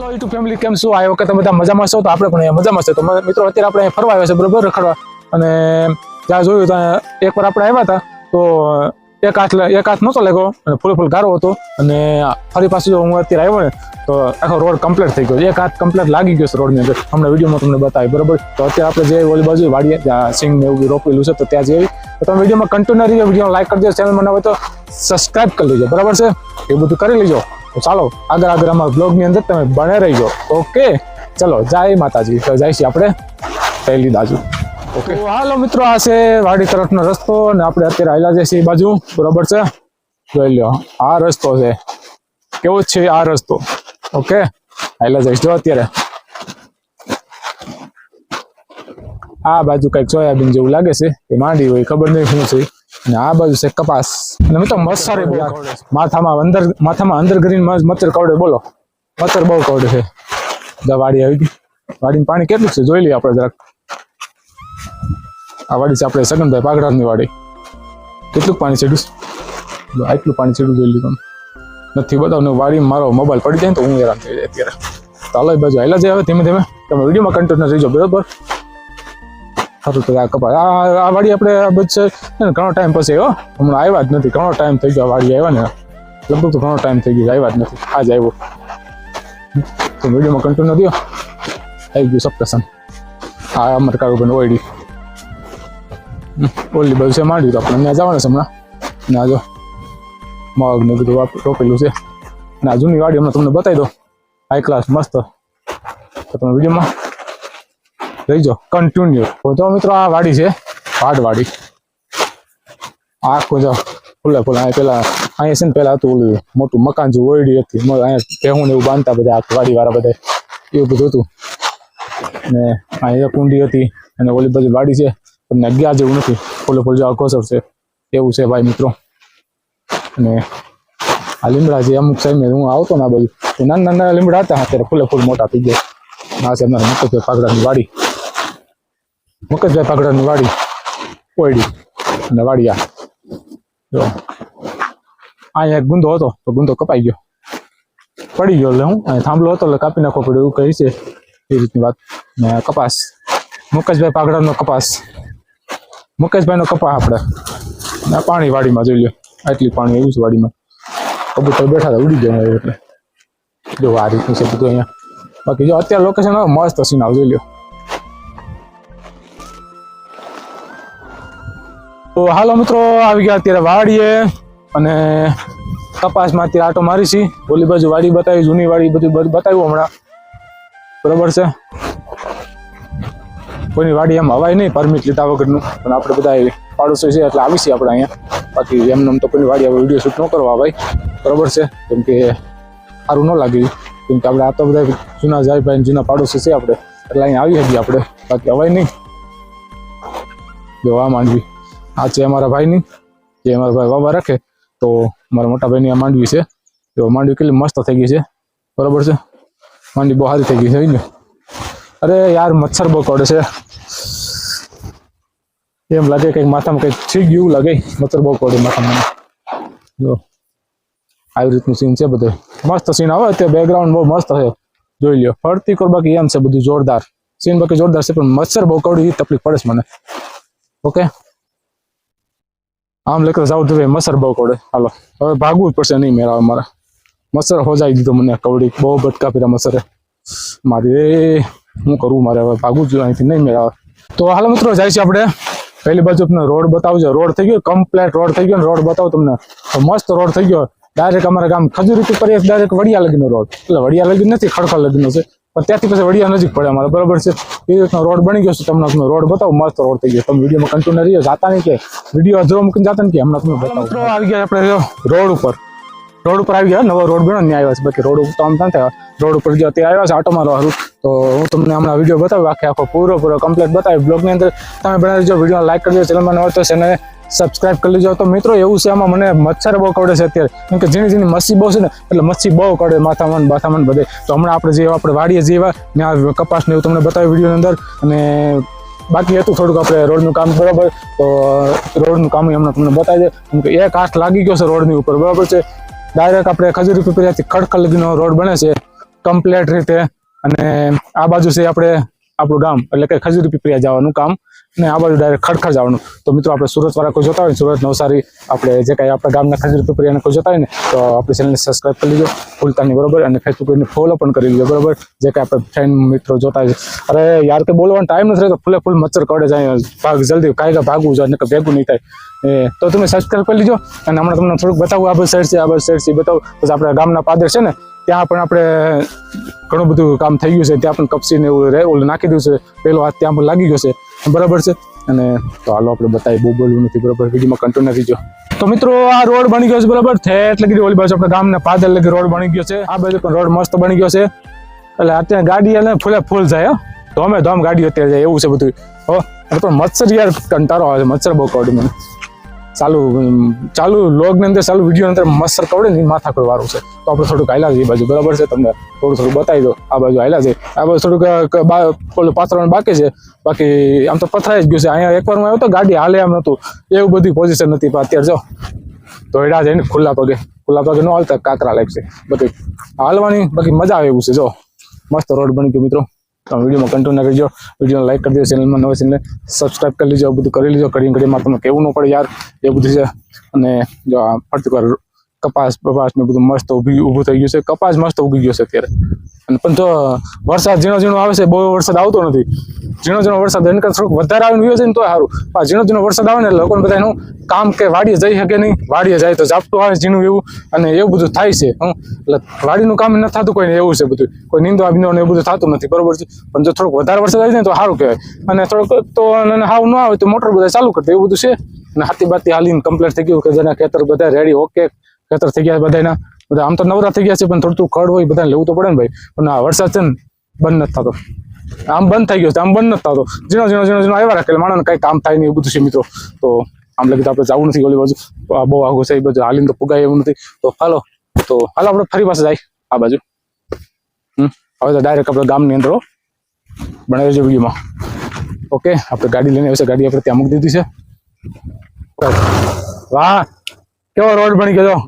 YouTube family કેમ શું આ વખતે બધા મજામાં છો? તો આપણે પણ મજામાં છે તો મિત્રો, અત્યારે આપણે ફરવા આવ્યા છે બરોબર? રખડવા. અને ત્યાં જોયું ત્યાં એકવાર આપણે આવ્યા હતા, તો એક હાથ એક હાથ નહોતો લાગ્યો, અને ફૂલ ફૂલ ગારો હતો. અને ફરી પાછું જો હું અત્યારે આવ્યો ને, તો આખો રોડ કમ્પ્લીટ થઈ ગયો. એક હાથ કમ્પ્લીટ લાગી ગયો છે રોડની અંદર. હમણાં વિડીયોમાં તમને બતાવી, બરોબર? તો અત્યારે આપણે જે ઓલી બાજુ વાડીએ ત્યાં સિંગ ને એવું રોપેલું છે, તો ત્યાં જઈ તો તમે વિડીયોમાં કન્ટિન્યુ રહીજો વીડિયો લાઈક કરજો ચેનલ મને તો સબસ્ક્રાઈબ કરી લેજો. બરાબર છે? એ બધું કરી લેજો. તો ચાલો, આગળ આગળ અમારા બ્લોગની અંદર તમે બને રહીજો. ઓકે? ચલો, જય માતાજી. તો છીએ આપણે પહેલી બાજુ ઓકે? હાલો મિત્રો, આ છે વાડી તરફનો રસ્તો અને આપણે અત્યારે આવેલા છે એ બાજુ. બરોબર છે? જોઈ લ્યો, આ રસ્તો છે. કેવો છે આ રસ્તો? ઓકે? આવેલા જઈશ. જો અત્યારે. આ બાજુ કંઈક સોયાબીન જેવું લાગે છે. એ માંડી હોય, ખબર નહીં શું છે. અને આ બાજુ છે કપાસ. અને મિત્રો મચ્છર બહુ કવડે માથામાં અંદર માથામાં અંદર કરીને મચ્છર કવડે બોલો. મચ્છર બહુ કવડે છે. વાડી આવી ગઈ. વાડીનું પાણી કેટલું છે? જોઈ લઈએ આપણે જરાક. આ વાડી છે આપણે સગનભાઈ પાગડાની વાડી. કેટલું પાણી છેડ્યું આટલું પાણી છેડ્યું જોઈ લીધું નથી બતાવું વાડીમાં મારો મોબાઈલ પડી જાય તો હું હેરાન થઈ જાય અત્યારે. તો હાલો બાજુ હાલા જાય હવે ધીમે ધીમે. તમે વિડીયોમાં કન્ટિન્યુ રહીજો બરોબર? સારું તો આ કપા આ વાડી આપણે આ ઘણો ટાઈમ પછી હો. હમણાં આવ્યા જ નથી. ઘણો ટાઈમ થઈ ગયો વાડી આવ્યા ને લગભગ તો ઘણો ટાઈમ થઈ ગયો આવ્યા જ નથી. આજ આવ્યો. તો વિડીયોમાં કન્ટિન્યુ દો આવી ગયું સપ્તસન આ અમારે કારુબેન ઓઈડી ઓલી બધું છે માંડ્યું તો આપણે ત્યાં જવાના છે હમણાં. ના જો મગ ને બધું રોપેલું છે. ના જૂની વાડી હમણાં તમને બતાવી દો હાઈ ક્લાસ મસ્ત. તો તમે વિડીયોમાં રહીજો કન્ટિન્યુ તો મિત્રો આ વાડી છે વાડી. આખું જો, ફૂલે ફૂલે. અહીંયા પેલા, અહીંયા છે ને પેલા હતું ઓલું, મોટું મકાન જેવું ઓયડી હતી અહીંયા ભેહું ને એવું બાંધતા બધા વાડી વાળા બધા. એવું બધું હતું. ને અહીંયા કુંડી હતી, અને ઓલી બધી વાડી છે તમને ગયા જેવું નથી. ફૂલે ફૂલ જેવા અઘોસર છે. એવું છે ભાઈ મિત્રો. અને આ લીમડા જે અમુક સમય હું આવતો ને આ બધું નાના નાના લીમડા હતા, અત્યારે ફૂલે ફૂલ મોટા થઈ ગયા. આ છે અમારા મુકતભાઈ પાકડાની વાડી. મુકતભાઈ પાગડાની વાડી ઓયડી અને વાડિયા જો. અહીંયા એક ગુંદો હતો, તો ગુંદો કપાઈ ગયો. પડી ગયો એટલે હું થાંભલો હતો એટલે કાપી નાખવો પડ્યો, એવું કહે છે. એ રીતની વાત. ને કપાસ. મુકેશભાઈ પાગડાનો કપાસ. મુકેશભાઈનો કપાસ આપણે. ને પાણી વાડીમાં જોઈ લો આટલી પાણી એવું છે વાડીમાં. કબૂતર બેઠા હતા, ઉડી ગયા એટલે. જો આ રીતનું છે બધું અહીંયા. બાકી જો અત્યારે લોકેશન મસ્ત સીન જોઈ લો તો હાલો મિત્રો, આવી ગયા અત્યારે વાડીએ અને કપાસમાં અત્યારે આટો મારી છી. ઓલી બાજુ વાડી બતાવી, જૂની વાડી બધું બતાવ્યું હમણાં. બરોબર છે? કોઈની વાડી એમ હવાય નહીં પરમિટ લીધા વગરનું. પણ આપણે બધા પાડોશી છે એટલે આવીશી આપણે અહીંયા. બાકી એમને એમ તો કોઈની વાડી હવે વીડિયો શૂટ ન કરવા ભાઈ. બરોબર છે? કેમ કે સારું ન લાગ્યું કેમ કે આપણે આ તો બધા જૂના જાય ભાઈ જૂના પાડોશી છે આપણે. એટલે અહીંયા આવી હતી આપણે. બાકી હવાય નહીં. જોવા માંડવી. આ છે અમારા ભાઈની, જે અમારા ભાઈ વાવા રાખે, તો મારા મોટા ભાઈની આ માંડવી છે. તો માંડવી કેટલી મસ્ત થઈ ગઈ છે. બરાબર છે? માંડવી બહુ સારી થઈ ગઈ છે ને અરે યાર, મચ્છર બહુ કરડે છે. એમ લાગે કંઈક માથામાં કંઈક થઈ ગયું લાગે. મચ્છર બહુ કરડે માથામાં. જો, આવી રીતનું સીન છે બધું. મસ્ત સીન આવે, તે બેકગ્રાઉન્ડ બહુ મસ્ત છે. જોઈ લ્યો, ફરતી કોર બાકી એમ છે બધું જોરદાર. સીન બાકી જોરદાર છે, પણ મચ્છર બહુ કવડી તકલીફ પડે છે મને. ઓકે આમ લેકર જાવ તો મસર બહુ કોડે હાલો. હવે ભાગવું જ પડશે નહીં મેળા મારે. મસર હોજાઈ દીધો મને કવડી. બહુ બટકા પીરા મચ્છરે મારે હું કરવું મારે હવે? ભાગવું જ અહીંથી. નહીં મેળા તો હાલો મિત્રો, જાય છે આપણે. પહેલી બાજુ તમને રોડ બતાવજો. રોડ થઈ ગયો. કમ્પ્લેટ રોડ થઈ ગયો રોડ બતાવો તમને. મસ્ત રોડ થઈ ગયો. ડાયરેક્ટ અમારા ગામ ખજૂરી પર ડાયરેક્ટ વડિયા લગીનો રોડ. એટલે વડિયા લગી નથી, ખડખડ લગીનો છે. પણ ત્યાંથી પછી વડિયા નજીક પડે અમારે, બરાબર છે? એ રીતનો રોડ બની ગયો છે, તમને તમે રોડ બતાવું મસ્ત રોડ થઈ ગયો. તમે વિડીયોમાં કન્ટિન્યુ રહીએ, જાતા નહીં કે? વીડિયો અધરો મૂકીને જાતા નહીં કે? હમણાં તમે બતાવો. મિત્રો આવી ગયા આપણે રોડ ઉપર. રોડ ઉપર આવી ગયા, નવો રોડ બન્યો ને આવ્યા છે. બાકી રોડ ઉપર તો ના રોડ ઉપર ગયા ત્યાં આવ્યા છે, આટો હારું. તો હું તમને હમણાં વીડિયો બતાવું, આખે આખો પૂરો પૂરો કમ્પ્લીટ બતાવી બ્લોગની અંદર તમે બનાવી દેજો વીડિયો લાઈક કરજો ચેનલમાં નવો તો ચેનલ સબસ્ક્રાઇબ કરી લેજો. તો મિત્રો, એવું છે આમાં મને મચ્છર બહુ કરડે છે અત્યારે. કેમ કે ઝીણી ઝીણી મચ્છી બહુ છે ને, એટલે મચ્છી બહુ કરડે માથામાં બાથામાં બધે. તો હમણાં આપણે જે આપણે વાડીએ જેવા ને આ કપાસ ને એવું તમને બતાવ્યું વિડીયોની અંદર, અને બાકી હતું થોડુંક આપણે રોડનું કામ, બરાબર? તો રોડનું કામ હમણાં તમને બતાવી દે. કેમ કે એક આઠ લાગી ગયો છે રોડની ઉપર, બરાબર છે? ડાયરેક્ટ આપણે ખજૂરી પીપરિયાથી ખડખડ લગીનો રોડ બને છે કમ્પ્લેટ રીતે. અને આ બાજુ છે આપણે આપણું ગામ, એટલે કે ખજૂરી પીપળિયા જવાનું કામ. અને આ બાજુ ડાયરેક્ટ ખડખડ જવાનું. તો મિત્રો આપણે સુરત વાળા કોઈ જોતા હોય ને, સુરત નવસારી આપણે જે કાંઈ આપણા ગામના ખજૂરી પીપળિયાને કોઈ જોતા હોય ને તો આપણી ચેનલને સબસ્ક્રાઈબ કરી લીજો. ભૂલતા નહીં બરોબર અને ફેસબુક પેજને ફોલો પણ કરી લીજો બરોબર? જે કાંઈ આપણે ફ્રેન્ડ મિત્રો જોતા હોય અરે યાર કે બોલવાનો ટાઈમ નથી રહેતો. ફૂલે ફૂલ મચ્છર કડે જાય ભાગ જલ્દી કાંઈ ભાગવું જોઈએ નકર ભેગું નહીં થાય. એ તો તમે સબસ્ક્રાઈબ કરી લીજો. અને હમણાં તમને થોડુંક બતાવું આ બધી સાઈડ છે આ બધી સાઈડ છે બતાવું. પછી આપણા ગામના પાદર છે ને ત્યાં પણ આપણે ઘણું બધું કામ થઈ ગયું છે. ત્યાં પણ કપસીને એવું ઓલું નાખી દીધું છે. પહેલો હાથ ત્યાં પણ લાગી ગયો છે. બરાબર છે. અને તો હાલો આપણે બતાવી બહુ બોલવું નથી, બરાબર? વિડીયોમાં કંટ્રોલ નથી જો તો મિત્રો, આ રોડ બની ગયો છે, બરાબર? ઠેઠ લગી ઓલી બાજુ આપણે ગામના પાદર લગી રોડ બની ગયો છે. આ બાજુ પણ રોડ મસ્ત બની ગયો છે. એટલે અત્યારે ગાડી એટલે ફૂલે ફૂલ જાય ધોમે ધોમ ગાડીઓ અત્યારે જાય, એવું છે બધું. હો પણ મચ્છર યાર કંટાળો આવે છે, મચ્છર બહુ કવડી મને. ચાલુ ચાલુ લોગની અંદર, ચાલુ વીડિયો અંદર મસ્ત કવડે ને માથા વાળું છે. તો આપણે થોડુંક હાલ્યા છે, એ બાજુ, બરાબર છે? તમને થોડું થોડું બતાવી દો આ બાજુ હાલ્યા છે. આ બાજુ થોડુંક પેલું પાથરવાનું બાકી છે. બાકી આમ તો પથરાઈ જ ગયું છે. અહીંયા એકવાર આવ્યો તો ગાડી હાલે એમ નહોતું. એવું બધી પોઝિશન નથી, પણ અત્યારે જો દોડ્યા જઈને ખુલ્લા પગે ખુલ્લા પગે ન હાલતા, કાંકરા લાગશે બાકી હાલવાની બાકી મજા આવે એવું છે, જો. મસ્ત રોડ બની ગયો મિત્રો. તમે વિડીયોમાં કન્ટિન્યુ કરજો. વિડીયોને લાઈક કરી દેજો ચેનલમાં નવા ચેનલ સબસ્ક્રાઈબ કરી લેજો બધું કરી લેજો. કરીને ઘડીમાં તમને કેવું ન પડે યાર, એ બધું છે. અને જો આ ફરતી કપાસ બપાસ ને બધું મસ્ત ઊભી ઊભું થઈ ગયું છે. કપાસ મસ્ત ઉગી ગયો છે અત્યારે. અને પણ જો વરસાદ ઝીણો ઝીણો આવે છે, બહુ વરસાદ આવતો નથી. ઝીણો ઝીણો વરસાદ એના કરતાં થોડુંક વધારે આવીને ગયો છે ને તો સારું. પણ ઝીણો ઝીણો વરસાદ આવે ને લોકોને બધા એનું કામ કે વાડીએ જઈ શકે નહીં. વાડીએ જાય તો ઝાપટું આવે ઝીણું એવું અને એવું બધું થાય છે, હું. એટલે વાડીનું કામ નથી થતું કોઈને એવું છે બધું. કોઈ નિંદો બીનો એવું બધું થતું નથી, બરોબર છે? પણ જો થોડોક વધારે વરસાદ આવી જાય ને તો સારું કહેવાય. અને થોડોક તો અને હાવ ન આવે તો મોટર બધા ચાલુ કરતા એવું બધું છે? અને હાથી બાતી હાલીને કમ્પ્લીટ થઈ ગયું કે જેના ખેતર બધા રેડી ઓકે ખેતર થઈ ગયા બધાના બધા આમ તો નવરા થઈ ગયા છે, પણ થોડું ખડ હોય બધાને લેવું તો પડે ને ભાઈ. પણ આ વરસાદ છે ને, બંધ નથી થતો. આમ બંધ થઈ ગયો છે, આમ બંધ નથી થતો. ઝીણો ઝીણો ઝીણો ઝીણો આવ્યા રાખેલા માણસને કઈ કામ થાય નહીં એવું બધું છે મિત્રો. તો આમ લગી તો આપણે જવું નથી ઓલી બાજુ બહુ આઘું છે, એ બધું હાલીને તો પુગાય એવું નથી. તો હાલો તો હાલો આપણે ફરી પાસે જાય આ બાજુ. હમ, હવે તો ડાયરેક્ટ આપણે ગામની અંદર બનાવ્યો બનાવી દેજો વિડીયોમાં. ઓકે, આપણે ગાડી લઈને આવશે ગાડી આપણે ત્યાં મૂકી દીધી છે. વાહ, કેવો રોડ બની ગયો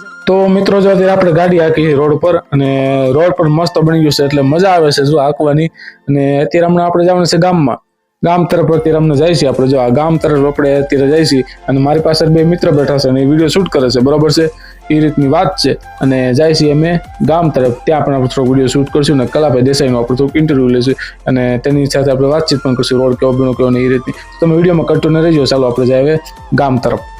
છે? તો મિત્રો, જો અત્યારે આપણે ગાડી હાકી રોડ પર અને રોડ પર મસ્ત બની ગયું છે એટલે મજા આવે છે જો હાંકવાની. અને અત્યારે હમણાં આપણે જવાનું છે ગામમાં. ગામ તરફ અત્યારે અમને જાય છે આપણે. જો આ ગામ તરફ આપણે અત્યારે જાય છીએ અને મારી પાસે બે મિત્ર બેઠા છે અને વીડિયો શૂટ કરે છે. બરોબર છે? એ રીતની વાત છે. અને જાય છીએ અમે ગામ તરફ. ત્યાં પણ આપણે થોડો વીડિયો શૂટ કરશું અને કલાભાઈ દેસાઈનો આપણે થોડુંક ઇન્ટરવ્યુ લઈશું અને તેની સાથે આપણે વાતચીત પણ કરશું, રોડ કેવો બન્યો કેવો ને એ રીતની. તમે વિડીયોમાં કન્ટિન્યુ રહેજો. ચાલો, આપણે જાય ગામ તરફ.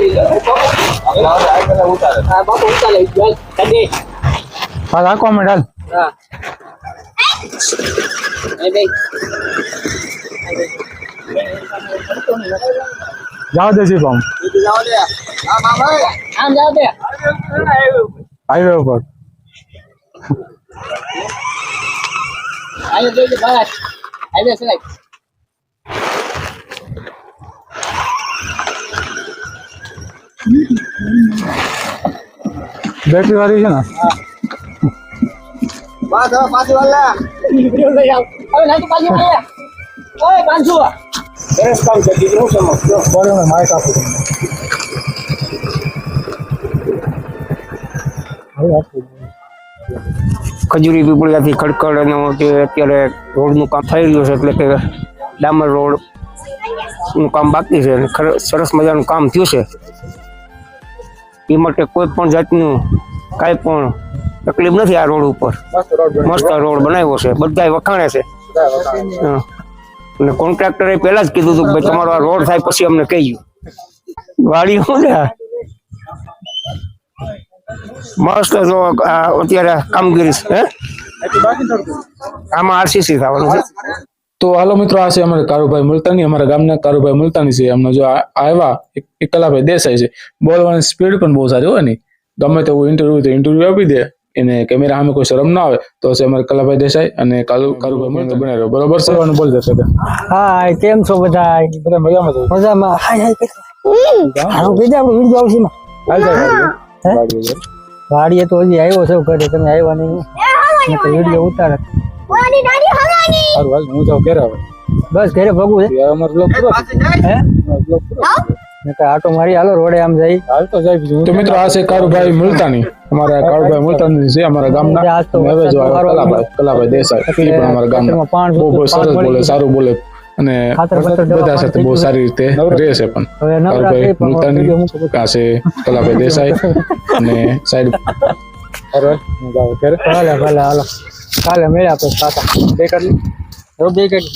હા હા રાખો મેડલ હા એ બે જાવ દે હાઈવે ઉપર. આયો દેજો બહાર બેટરી વાળી છે ને? નીકળ્યો લઈ આવ હવે નાખી પાછી મળે ઓય પાંચસો. સરસ કામ છે દીકરો સમજો? બોલો ને માઈક આપું તમને. ખજૂરી પીપળિયાથી ખડખડ અને તે અત્યારે રોડનું કામ થઈ રહ્યું છે એટલે કે ડામર રોડ. નું કામ બાકી છે સરસ મજાનું કામ થયું છે. એ માટે કોઈ પણ જાતનું કાંઈ પણ તકલીફ નથી આ રોડ ઉપર. મસ્ત રોડ બનાવ્યો છે. બધા વખાણે છે. હા. અને કોન્ટ્રાક્ટરે પહેલા જ કીધું હતું કે ભાઈ તમારો આ રોડ થાય પછી અમને કહ્યું. વાડી શું ને મસ્ત જો અત્યારે કામગીરી છે હે? આમાં આરસીસી થવાનું છે. તો હાલો મિત્રો આ છે અમારે કારુભાઈ મુલતાની અમારા ગામના કારુભાઈ મુલતાની છે. એમનો જો આવ્યા એક એક કલાભાઈ દેસાઈ છે. બોલવાની સ્પીડ પણ બહુ સારી હોય ને. ગમે તેવું ઇન્ટરવ્યુ તો ઇન્ટરવ્યુ આપી દે. એને કેમેરા સામે કોઈ શરમ ના આવે તો છે અમારે કલાભાઈ દેસાઈ અને કાલુ કારુભાઈ મુલતા બનાવ્યો. બરોબર સર બોલ બોલી હા કેમ છો બધા બધા મજામાં છો? મજામાં. હાય હાય હારું કીધું આપણે વીડિયો આવશે માં હાલ જાય વાડીએ તો હજી આવ્યો છે ઘરે. તમે આવ્યા નહીં. વીડિયો ઉતારે સારું હાલ હું જાઉં ક્યારે આવે બસ ઘરે ભગવું છે. અમારો બ્લોક પૂરો. હે? બ્લોક પૂરો. નકર આટો મારી હાલો રોડે આમ જાય. હાલ તો જાય બીજું. તો મિત્રો આ છે કારુભાઈ મુલતાની. અમારા કારુભાઈ મુલતાની છે અમારા ગામના. આજ તો હવે જો આ કલાભાઈ કલાભાઈ દેસાઈ એ પણ અમારા ગામના. બહુ બહુ સરસ બોલે સારું બોલે. અને બધા સાથે બહુ સારી રીતે રહે છે પણ. પણ મુલતાની છે કલાભાઈ દેસાઈ. અને સાઈડ ઘરે. ભલે ભલે હાલો. કાલે મળ્યા પછી પાછા. બે કરી બે કરી